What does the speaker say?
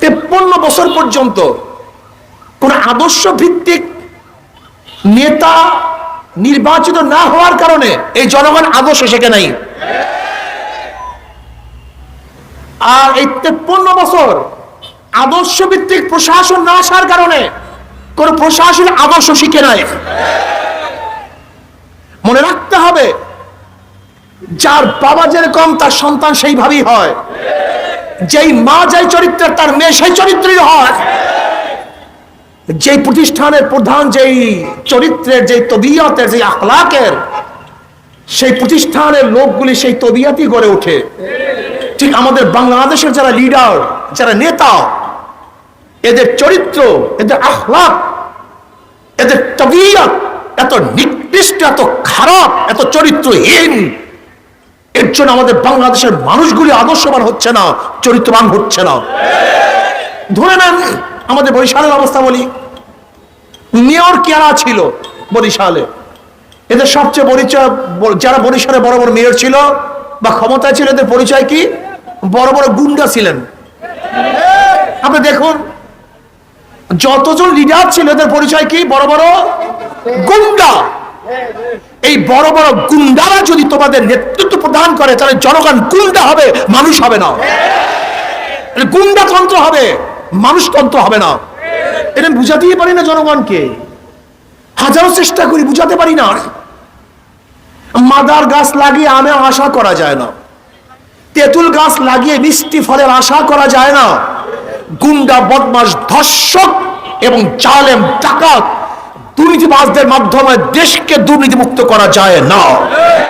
তেপ্পন্ন বছর পর্যন্ত কোন আদর্শ ভিত্তিক নেতা নির্বাচিত না হওয়ার কারণে এই জনগণ আদর্শ শেখে নাই। আর এই তেপ্পন্ন বছর আদর্শ ভিত্তিক প্রশাসন না আসার কারণে কোন প্রশাসন আদর্শ শিখে নাই। মনে রাখতে হবে, যার বাবা যেরকম, তার সন্তান সেইভাবেই হয়। যেই মা যেই চরিত্রের, তার মেয়ে সেই চরিত্রই হয়। যেই প্রতিষ্ঠানের প্রধান, যেই চরিত্রের, যেই তবিয়তের, যেই আখলাকের, সেই প্রতিষ্ঠানের লোকগুলি সেই তবিয়াতই গড়ে ওঠে। ঠিক আমাদের বাংলাদেশের যারা লিডার যারা নেতা, এদের চরিত্র, এদের আখলাক, এদের তবিয়ত এত নিকৃষ্ট, এত খারাপ, এত চরিত্রহীন। এর জন্য আমাদের বাংলাদেশের মানুষগুলি আদর্শবান হচ্ছে না, চরিত্রবান হচ্ছে না। ধরে নেন, আমাদের বরিশালের অবস্থা বলি। মেয়র কেরা ছিল বরিশালে? এদের সবচেয়ে পরিচয়, যারা বরিশালে বড় বড় মেয়র ছিল বা ক্ষমতায় ছিল, এদের পরিচয় কি? বড় বড় গুন্ডা ছিলেন। আপনি দেখুন, যতজন লিডার ছিল, এদের পরিচয় কি? বড় বড় গুন্ডা। এই বড় বড় গুন্ডারা যদি তোমাদের নেতৃত্ব প্রদান করে, তাহলে জনগণ গুন্ডা হবে, মানুষ হবে না। গুন্ডাতন্ত্র হবে মানুষতন্ত্র হবে না। এটা বুঝাতেই পারি না জনগণকে। হাজারো চেষ্টা করি, বুঝাতে পারি না। মাদার গাছ লাগিয়ে আমের আশা করা যায় না। তেঁতুল গাছ লাগিয়ে মিষ্টি ফলের আশা করা যায় না। গুন্ডা বদমাস ধর্ষক এবং জালেম, ডাকাত দুর্নীতিবাজদের মাধ্যমে দেশকে দুর্নীতিমুক্ত করা যায় না।